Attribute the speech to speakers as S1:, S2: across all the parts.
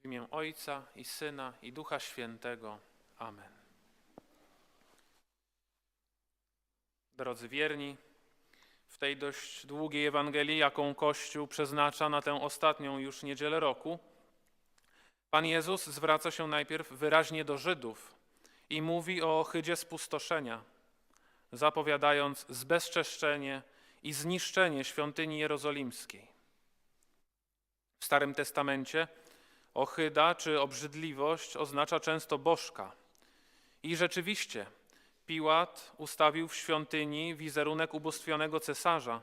S1: W imię Ojca i Syna i Ducha Świętego. Amen. Drodzy wierni, w tej dość długiej Ewangelii, jaką Kościół przeznacza na tę ostatnią już niedzielę roku, Pan Jezus zwraca się najpierw wyraźnie do Żydów i mówi o ohydzie spustoszenia, zapowiadając zbezczeszczenie i zniszczenie świątyni jerozolimskiej. W Starym Testamencie Ohyda czy obrzydliwość oznacza często bożka. I rzeczywiście Piłat ustawił w świątyni wizerunek ubóstwionego cesarza,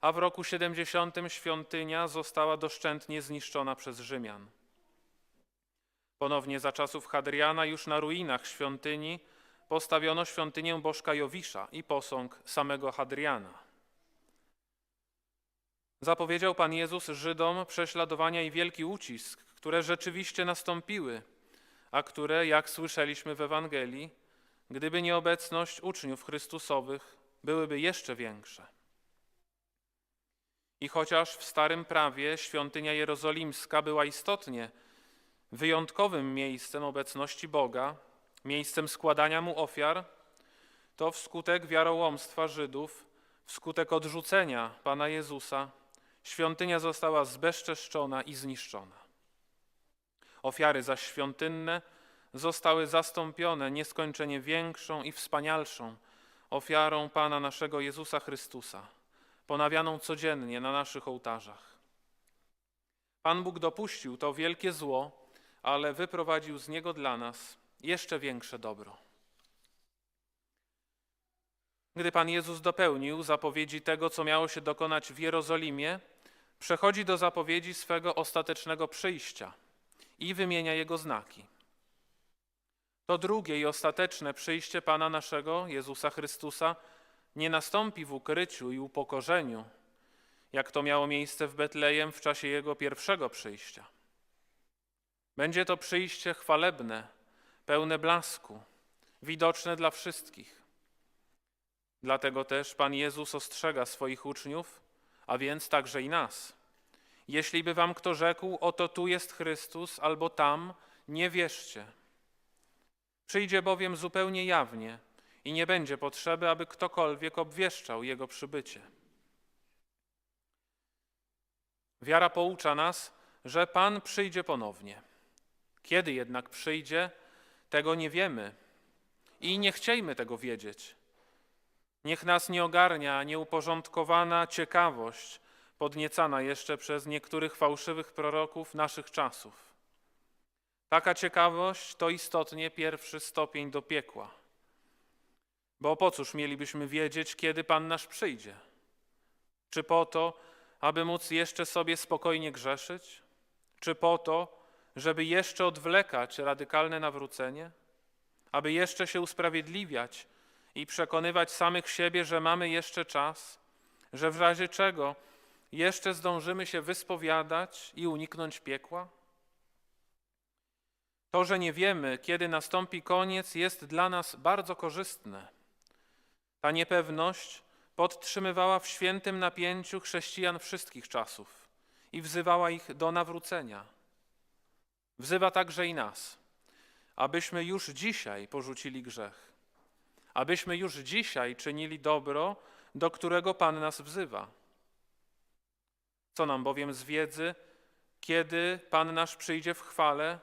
S1: a w roku 70 świątynia została doszczętnie zniszczona przez Rzymian. Ponownie za czasów Hadriana już na ruinach świątyni postawiono świątynię bożka Jowisza i posąg samego Hadriana. Zapowiedział Pan Jezus Żydom prześladowania i wielki ucisk, które rzeczywiście nastąpiły, a które, jak słyszeliśmy w Ewangelii, gdyby nie obecność uczniów Chrystusowych, byłyby jeszcze większe. I chociaż w Starym Prawie świątynia jerozolimska była istotnie wyjątkowym miejscem obecności Boga, miejscem składania Mu ofiar, to wskutek wiarołomstwa Żydów, wskutek odrzucenia Pana Jezusa, świątynia została zbezczeszczona i zniszczona. Ofiary zaś świątynne zostały zastąpione nieskończenie większą i wspanialszą ofiarą Pana naszego Jezusa Chrystusa, ponawianą codziennie na naszych ołtarzach. Pan Bóg dopuścił to wielkie zło, ale wyprowadził z niego dla nas jeszcze większe dobro. Gdy Pan Jezus dopełnił zapowiedzi tego, co miało się dokonać w Jerozolimie, przechodzi do zapowiedzi swego ostatecznego przyjścia i wymienia jego znaki. To drugie i ostateczne przyjście Pana naszego, Jezusa Chrystusa, nie nastąpi w ukryciu i upokorzeniu, jak to miało miejsce w Betlejem w czasie Jego pierwszego przyjścia. Będzie to przyjście chwalebne, pełne blasku, widoczne dla wszystkich. Dlatego też Pan Jezus ostrzega swoich uczniów, a więc także i nas. Jeśli by wam kto rzekł, oto tu jest Chrystus, albo tam, nie wierzcie. Przyjdzie bowiem zupełnie jawnie i nie będzie potrzeby, aby ktokolwiek obwieszczał Jego przybycie. Wiara poucza nas, że Pan przyjdzie ponownie. Kiedy jednak przyjdzie, tego nie wiemy i nie chciejmy tego wiedzieć. Niech nas nie ogarnia nieuporządkowana ciekawość, podniecana jeszcze przez niektórych fałszywych proroków naszych czasów. Taka ciekawość to istotnie pierwszy stopień do piekła. Bo po cóż mielibyśmy wiedzieć, kiedy Pan nasz przyjdzie? Czy po to, aby móc jeszcze sobie spokojnie grzeszyć? Czy po to, żeby jeszcze odwlekać radykalne nawrócenie? Aby jeszcze się usprawiedliwiać i przekonywać samych siebie, że mamy jeszcze czas, że w razie czego jeszcze zdążymy się wyspowiadać i uniknąć piekła? To, że nie wiemy, kiedy nastąpi koniec, jest dla nas bardzo korzystne. Ta niepewność podtrzymywała w świętym napięciu chrześcijan wszystkich czasów i wzywała ich do nawrócenia. Wzywa także i nas, abyśmy już dzisiaj porzucili grzech, abyśmy już dzisiaj czynili dobro, do którego Pan nas wzywa. Co nam bowiem z wiedzy, kiedy Pan nasz przyjdzie w chwale,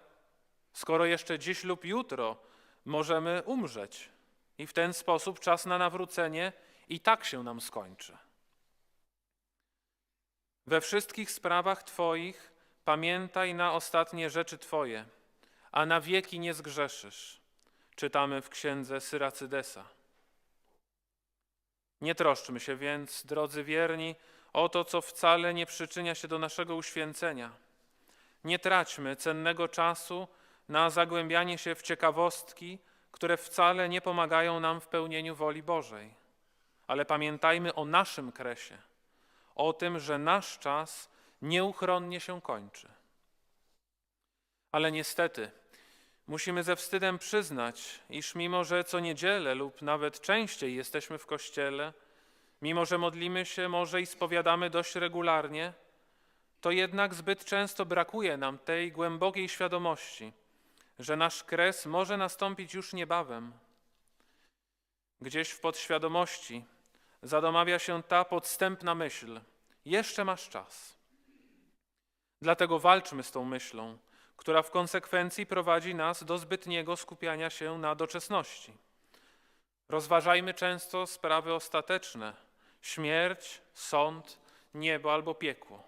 S1: skoro jeszcze dziś lub jutro możemy umrzeć i w ten sposób czas na nawrócenie i tak się nam skończy. We wszystkich sprawach Twoich pamiętaj na ostatnie rzeczy Twoje, a na wieki nie zgrzeszysz. Czytamy w księdze Syracydesa. Nie troszczmy się więc, drodzy wierni, o to, co wcale nie przyczynia się do naszego uświęcenia. Nie traćmy cennego czasu na zagłębianie się w ciekawostki, które wcale nie pomagają nam w pełnieniu woli Bożej. Ale pamiętajmy o naszym kresie, o tym, że nasz czas nieuchronnie się kończy. Ale niestety musimy ze wstydem przyznać, iż mimo, że co niedzielę lub nawet częściej jesteśmy w kościele, Mimo, że modlimy się może i spowiadamy dość regularnie, to jednak zbyt często brakuje nam tej głębokiej świadomości, że nasz kres może nastąpić już niebawem. Gdzieś w podświadomości zadomawia się ta podstępna myśl: jeszcze masz czas. Dlatego walczmy z tą myślą, która w konsekwencji prowadzi nas do zbytniego skupiania się na doczesności. Rozważajmy często sprawy ostateczne śmierć, sąd, niebo albo piekło.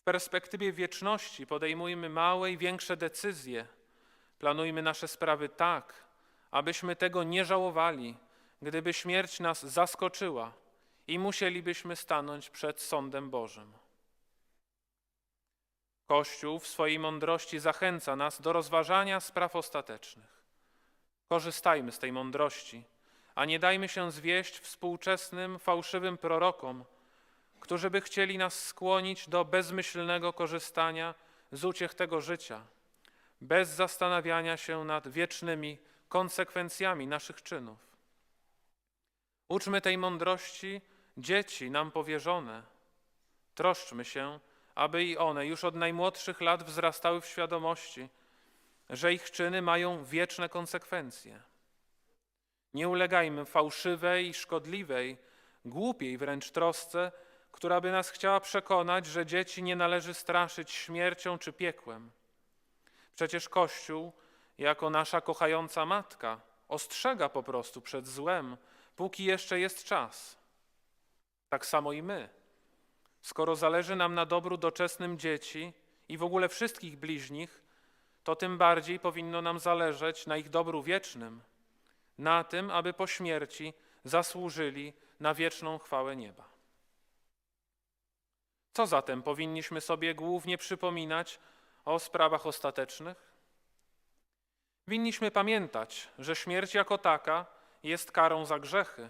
S1: W perspektywie wieczności podejmujmy małe i większe decyzje. Planujmy nasze sprawy tak, abyśmy tego nie żałowali, gdyby śmierć nas zaskoczyła i musielibyśmy stanąć przed sądem Bożym. Kościół w swojej mądrości zachęca nas do rozważania spraw ostatecznych. Korzystajmy z tej mądrości, a nie dajmy się zwieść współczesnym, fałszywym prorokom, którzy by chcieli nas skłonić do bezmyślnego korzystania z uciech tego życia, bez zastanawiania się nad wiecznymi konsekwencjami naszych czynów. Uczmy tej mądrości dzieci nam powierzone. Troszczmy się, aby i one już od najmłodszych lat wzrastały w świadomości, że ich czyny mają wieczne konsekwencje. Nie ulegajmy fałszywej szkodliwej, głupiej wręcz trosce, która by nas chciała przekonać, że dzieci nie należy straszyć śmiercią czy piekłem. Przecież Kościół, jako nasza kochająca matka, ostrzega po prostu przed złem, póki jeszcze jest czas. Tak samo i my. Skoro zależy nam na dobru doczesnym dzieci i w ogóle wszystkich bliźnich, to tym bardziej powinno nam zależeć na ich dobru wiecznym, na tym, aby po śmierci zasłużyli na wieczną chwałę nieba. Co zatem powinniśmy sobie głównie przypominać o sprawach ostatecznych? Winniśmy pamiętać, że śmierć jako taka jest karą za grzechy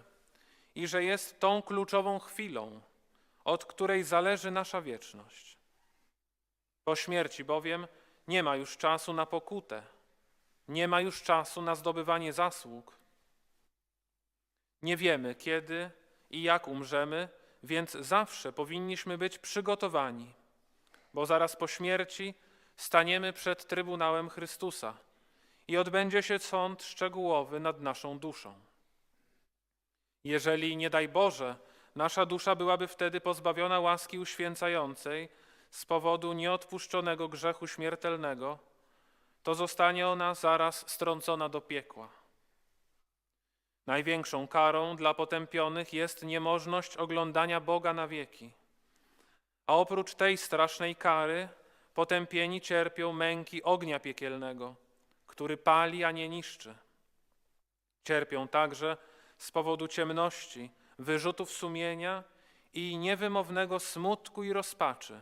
S1: i że jest tą kluczową chwilą, od której zależy nasza wieczność. Po śmierci bowiem nie ma już czasu na pokutę, nie ma już czasu na zdobywanie zasług. Nie wiemy, kiedy i jak umrzemy, więc zawsze powinniśmy być przygotowani, bo zaraz po śmierci staniemy przed Trybunałem Chrystusa i odbędzie się sąd szczegółowy nad naszą duszą. Jeżeli, nie daj Boże, nasza dusza byłaby wtedy pozbawiona łaski uświęcającej z powodu nieodpuszczonego grzechu śmiertelnego, to zostanie ona zaraz strącona do piekła. Największą karą dla potępionych jest niemożność oglądania Boga na wieki. A oprócz tej strasznej kary, potępieni cierpią męki ognia piekielnego, który pali, a nie niszczy. Cierpią także z powodu ciemności, wyrzutów sumienia i niewymownego smutku i rozpaczy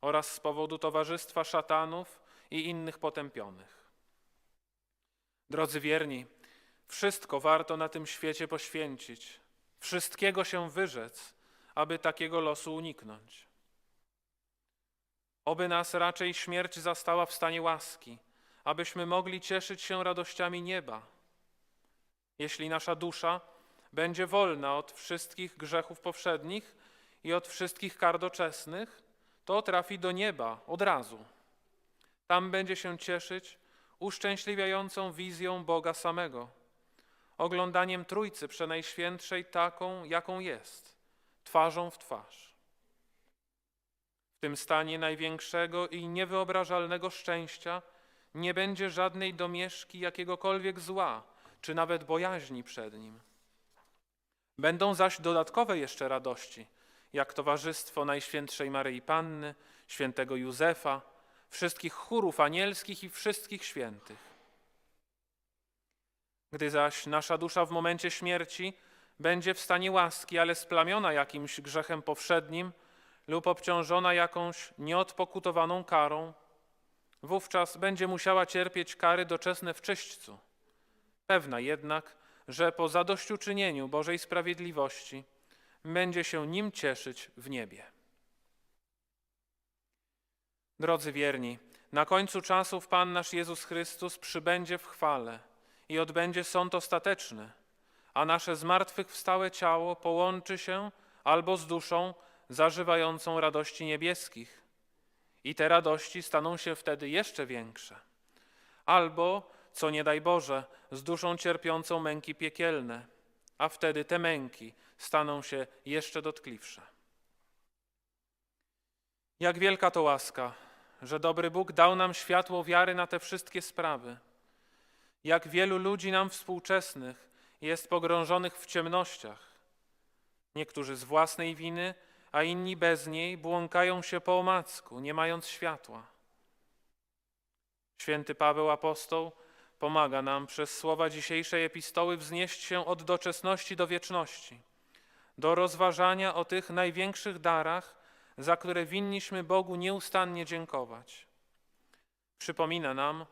S1: oraz z powodu towarzystwa szatanów i innych potępionych. Drodzy wierni, wszystko warto na tym świecie poświęcić, wszystkiego się wyrzec, aby takiego losu uniknąć. Oby nas raczej śmierć zastała w stanie łaski, abyśmy mogli cieszyć się radościami nieba. Jeśli nasza dusza będzie wolna od wszystkich grzechów powszednich i od wszystkich kar doczesnych, to trafi do nieba od razu. Tam będzie się cieszyć uszczęśliwiającą wizją Boga samego, oglądaniem Trójcy Przenajświętszej taką, jaką jest, twarzą w twarz. W tym stanie największego i niewyobrażalnego szczęścia nie będzie żadnej domieszki jakiegokolwiek zła, czy nawet bojaźni przed nim. Będą zaś dodatkowe jeszcze radości, jak towarzystwo Najświętszej Maryi Panny, świętego Józefa, wszystkich chórów anielskich i wszystkich świętych. Gdy zaś nasza dusza w momencie śmierci będzie w stanie łaski, ale splamiona jakimś grzechem powszednim lub obciążona jakąś nieodpokutowaną karą, wówczas będzie musiała cierpieć kary doczesne w czyśćcu. Pewna jednak, że po zadośćuczynieniu Bożej sprawiedliwości będzie się nim cieszyć w niebie. Drodzy wierni, na końcu czasów Pan nasz Jezus Chrystus przybędzie w chwale i odbędzie sąd ostateczny, a nasze zmartwychwstałe ciało połączy się albo z duszą zażywającą radości niebieskich. I te radości staną się wtedy jeszcze większe. Albo, co nie daj Boże, z duszą cierpiącą męki piekielne, a wtedy te męki staną się jeszcze dotkliwsze. Jak wielka to łaska, że dobry Bóg dał nam światło wiary na te wszystkie sprawy. Jak wielu ludzi nam współczesnych jest pogrążonych w ciemnościach. Niektórzy z własnej winy, a inni bez niej błąkają się po omacku, nie mając światła. Święty Paweł Apostoł pomaga nam przez słowa dzisiejszej epistoły wznieść się od doczesności do wieczności, do rozważania o tych największych darach, za które winniśmy Bogu nieustannie dziękować. Przypomina nam,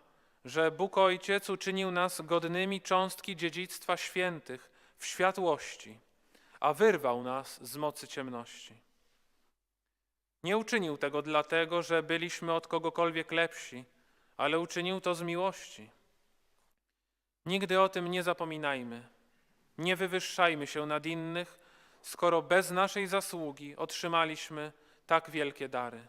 S1: że Bóg Ojciec uczynił nas godnymi cząstki dziedzictwa świętych w światłości, a wyrwał nas z mocy ciemności. Nie uczynił tego dlatego, że byliśmy od kogokolwiek lepsi, ale uczynił to z miłości. Nigdy o tym nie zapominajmy. Nie wywyższajmy się nad innych, skoro bez naszej zasługi otrzymaliśmy tak wielkie dary.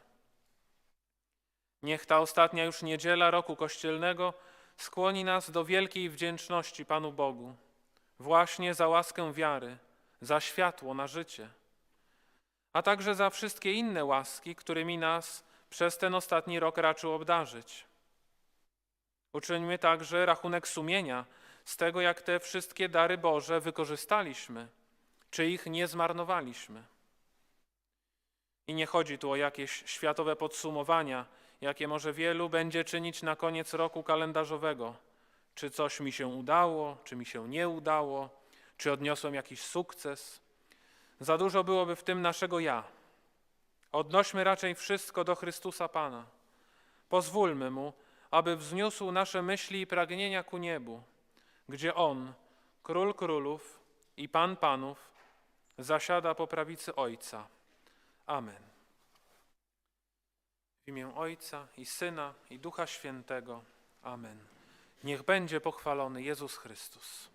S1: Niech ta ostatnia już niedziela roku kościelnego skłoni nas do wielkiej wdzięczności Panu Bogu, właśnie za łaskę wiary, za światło na życie, a także za wszystkie inne łaski, którymi nas przez ten ostatni rok raczył obdarzyć. Uczyńmy także rachunek sumienia z tego, jak te wszystkie dary Boże wykorzystaliśmy, czy ich nie zmarnowaliśmy. I nie chodzi tu o jakieś światowe podsumowania, jakie może wielu będzie czynić na koniec roku kalendarzowego. Czy coś mi się udało, czy mi się nie udało, czy odniosłem jakiś sukces. Za dużo byłoby w tym naszego ja. Odnośmy raczej wszystko do Chrystusa Pana. Pozwólmy Mu, aby wzniósł nasze myśli i pragnienia ku niebu, gdzie On, Król Królów i Pan Panów, zasiada po prawicy Ojca. Amen. W imię Ojca i Syna i Ducha Świętego. Amen. Niech będzie pochwalony Jezus Chrystus.